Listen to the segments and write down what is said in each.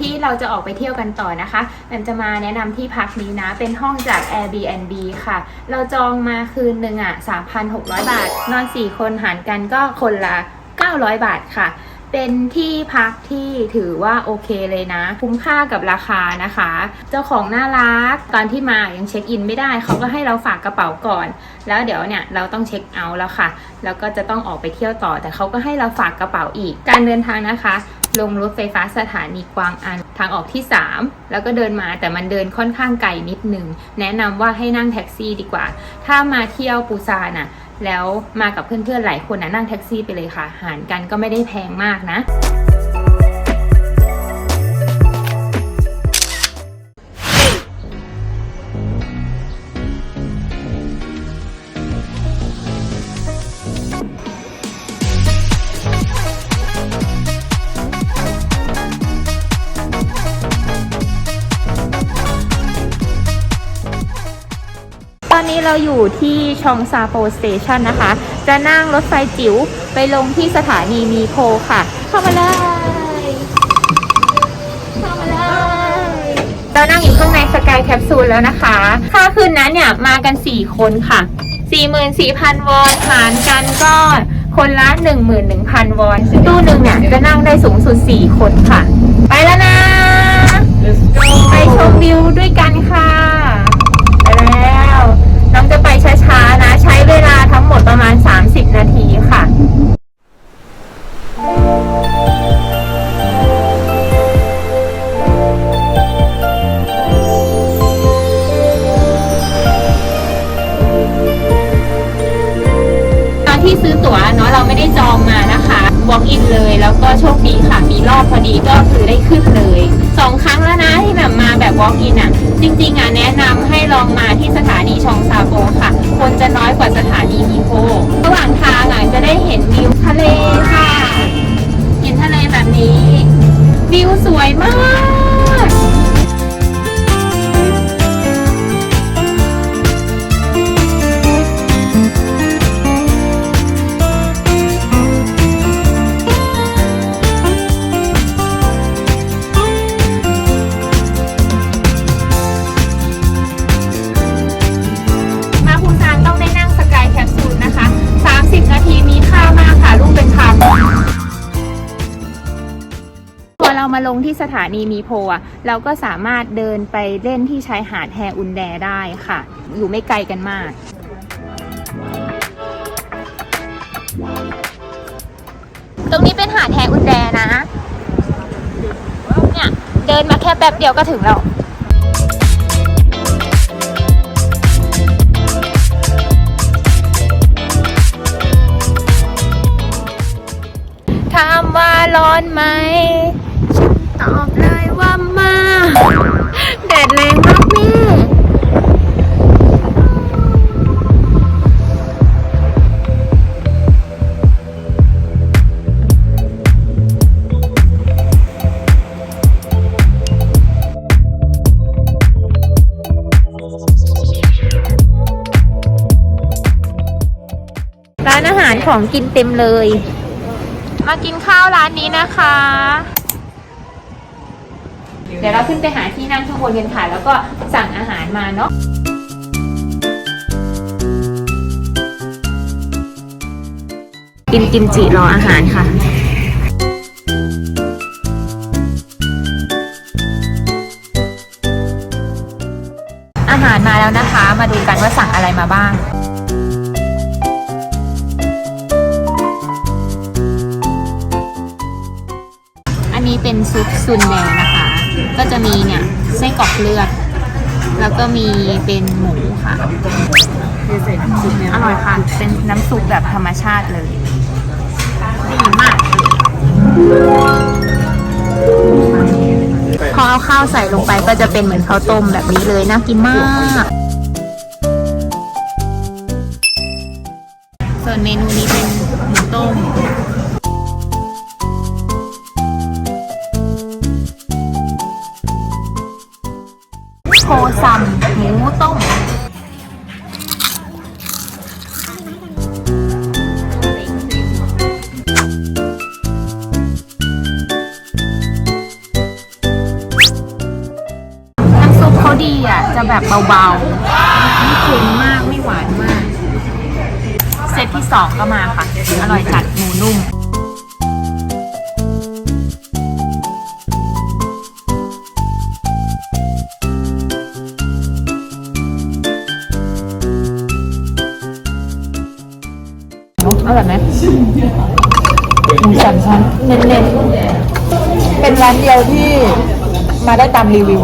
ที่เราจะออกไปเที่ยวกันต่อนะคะแอมจะมาแนะนำที่พักนี้นะ เป็นห้องจาก Airbnb ค่ะ เราจองมาคืนหนึ่งอะ 3,600 บาท นอน 4 คนหารกันก็คนละ 900 บาทค่ะเป็นที่พักที่ถือว่าโอเคเลยนะ คุ้มค่ากับราคานะคะ เจ้าของน่ารักตอนที่มายังเช็คอินไม่ได้ เขาก็ให้เราฝากกระเป๋าก่อน แล้วเดี๋ยวเนี่ยเราต้องเช็คเอาท์แล้วค่ะ แล้วก็จะต้องออกไปเที่ยวต่อ แต่เขาก็ให้เราฝากกระเป๋าอีกการเดินทางนะคะ ลงรถไฟฟ้าสถานีกวางอันทางออกที่ 3 แล้วก็เดินมาแต่มันเดินค่อนข้างไกลนิดนึง แนะนำว่าให้นั่งแท็กซี่ดีกว่า ถ้ามาเที่ยวปูซานอะแล้วมากับเพื่อนๆหลายคนนะนั่งแท็กซี่ไปเลยค่ะ หารกันก็ไม่ได้แพงมากนะ อนนี้เราอยู่ที่ชองซาโปสเตชันนะคะ จะนั่งรถไฟจิ๋วไปลงที่สถานีมีโพค่ะ เข้ามาเลยเข้ามาเลยเรานั่งอยู่ข้างในสกายแคปซูลแล้วนะคะ ค่าคืนนั้นเนี่ยมากัน 4 คนค่ะ 44,000 วอนหารกันก็คนละ 11,000 วอน ตู้หนึ่งเนี่ยจะนั่งได้สูงสุด 4 คนค่ะ ไปแล้วนะ ไปชมวิวด้วยกันค่ะไปแล้ว น้องจะไปช้าๆนะ ใช้เวลาทั้งหมดประมาณ 30 นาทีค่ะ ลงที่สถานีมีโพอะเราก็สามารถเดินไปเล่นที่ชายหาดแฮอุนแดได้ค่ะ อยู่ไม่ไกลกันมากตรงนี้เป็นหาดแฮอุนแดนะ เนี่ย เดินมาแค่แป๊บเดียวก็ถึงแล้วถามว่าร้อนไหม ของกินเต็มเลย มากินข้าวร้านนี้นะคะ เดี๋ยวเราขึ้นไปหาที่นั่งข้างบนกันค่ะ แล้วก็สั่งอาหารมาเนาะกินกิมจิรออาหารค่ะอาหารมาแล้วนะคะ มาดูกันว่าสั่งอะไรมาบ้าง เป็นซุปซุนแดนะคะ ก็จะมีเนี่ยไส้กรอกเลือด แล้วก็มีเป็นหมูค่ะ อร่อยค่ะ เป็นน้ำซุปแบบธรรมชาติเลย ดีมากพอเอาข้าวใส่ลงไปก็จะเป็นเหมือนข้าวต้มแบบนี้เลย น่ากินมาก ส่วนเมนูนี้เป็นหมูต้ม แบบเบาๆไม่เค็มมากไม่หวานมาก เซตที่สองก็มาค่ะ อร่อยจัดหมูนุ่มอร่อยไหมหมูสามชั้นเน้นๆ เป็นร้านเดียวที่ มาได้ตามรีวิว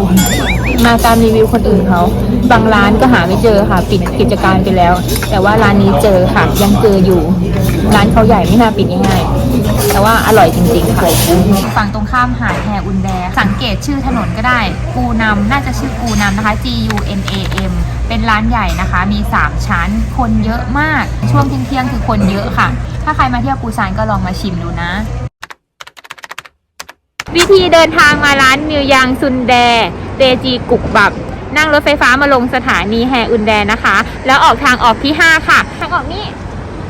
มาตามรีวิวคนอื่นเขาบางร้านก็หาไม่เจอค่ะ ปิดกิจการไปแล้ว แต่ว่าร้านนี้เจอค่ะ ยังเจออยู่ ร้านเขาใหญ่ไม่น่าปิดง่ายๆแต่ว่าอร่อยจริงๆค่ะฝั่งตรงข้ามหาดแฮอุนแดสังเกตชื่อถนนก็ได้ กูนำน่าจะชื่อกูนำนะคะ G U N A M เป็นร้านใหญ่นะคะ มี 3 ชั้น คนเยอะมาก ช่วงเที่ยงๆคือคนเยอะค่ะ ถ้าใครมาเที่ยวปูซานก็ลองมาชิมดูนะ วิธีเดินทางมาร้านมิวยางซุนแด เตจีกุกบับ นั่งรถไฟฟ้ามาลงสถานีแฮอุนแดนะคะ แล้วออกทางออกที่ 5 ค่ะ ทางออกนี่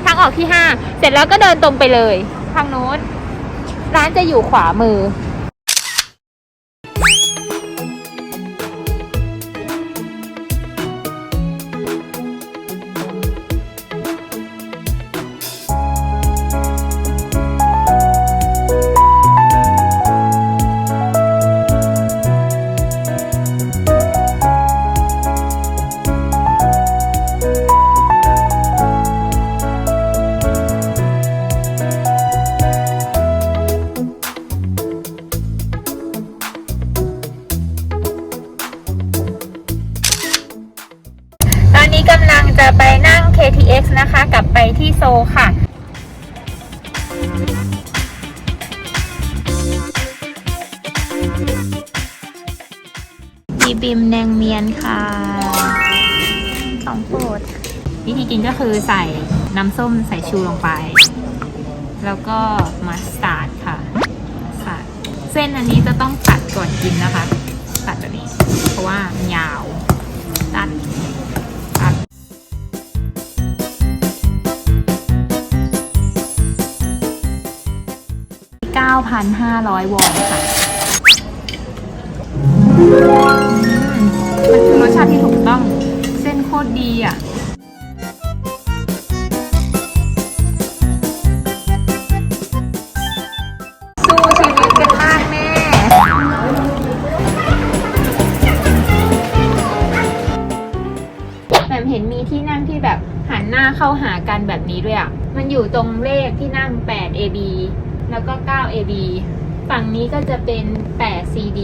ทางออกที่ 5 เสร็จแล้วก็เดินตรงไปเลย ทางโน้น ร้านจะอยู่ขวามือ จะไปนั่ง KTX นะคะ กลับไปที่โซลค่ะบีบิมแนงเมียนค่ะของโปรดวิธีกินก็คือใส่น้ำส้มใส่ชูลงไป แล้วก็มัสตาร์ดค่ะมัสตาร์ดเส้นอันนี้จะต้องตัดก่อนกินนะคะ ตัดแบบนี้ เพราะว่ามันยาวตัด 9,500 วอนค่ะมันคือรสชาติที่ถูกต้อง เส้นโคตรดีอะสู้ชีวิตกันมากแม่แหม่มเห็นมีที่นั่งที่แบบหันหน้าเข้าหากันแบบนี้ด้วยอะ มันอยู่ตรงเลขที่นั่ง 8 AB แล้วก็ 9 AB ฝั่งนี้ก็จะเป็น8 CD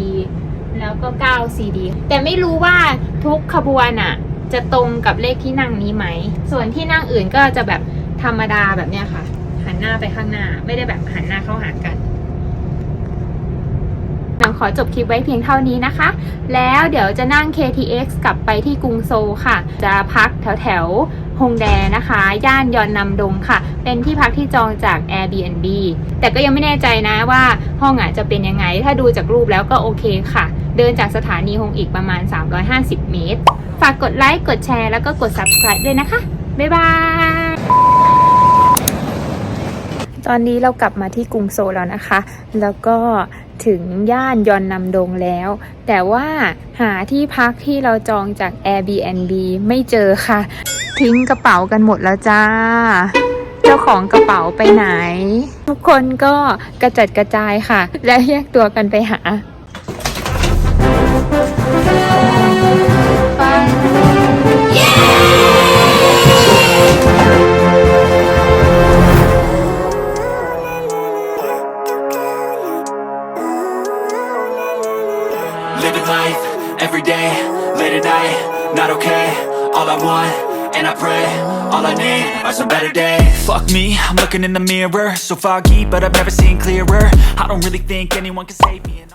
แล้วก็ 9 CD แต่ไม่รู้ว่าทุกขบวนอะจะตรงกับเลขที่นั่งนี้ไหม ส่วนที่นั่งอื่นก็จะแบบธรรมดาแบบเนี้ยค่ะ หันหน้าไปข้างหน้า ไม่ได้แบบหันหน้าเข้าหากัน ขอจบคลิปไว้เพียงเท่านี้นะคะ แล้วเดี๋ยวจะนั่ง KTX กลับไปที่กรุงโซลค่ะ จะพักแถวแถวฮงแดนะคะ ย่านยอนนำดงค่ะ เป็นที่พักที่จองจาก Airbnb แต่ก็ยังไม่แน่ใจนะว่าห้องอะจะเป็นยังไง ถ้าดูจากรูปแล้วก็โอเคค่ะ เดินจากสถานีฮงอีกประมาณ 350 เมตร ฝากกดไลค์ กดแชร์ แล้วก็กด subscribe ด้วยนะคะ บ๊ายบาย ตอนนี้เรากลับมาที่กรุงโซลแล้วนะคะ แล้วก็ถึงย่านยอนนำดงแล้ว แต่ว่าหาที่พักที่เราจองจาก Airbnb ไม่เจอค่ะ ทิ้งกระเป๋ากันหมดแล้วจ้า เจ้าของกระเป๋าไปไหน ทุกคนก็กระจัดกระจายค่ะ และแยกตัวกันไปหา Living life every day, late at night, not okay. All I want, and I pray, all I need are some better days. Fuck me, I'm looking in the mirror, so foggy, but I've never seen clearer. I don't really think anyone can save me.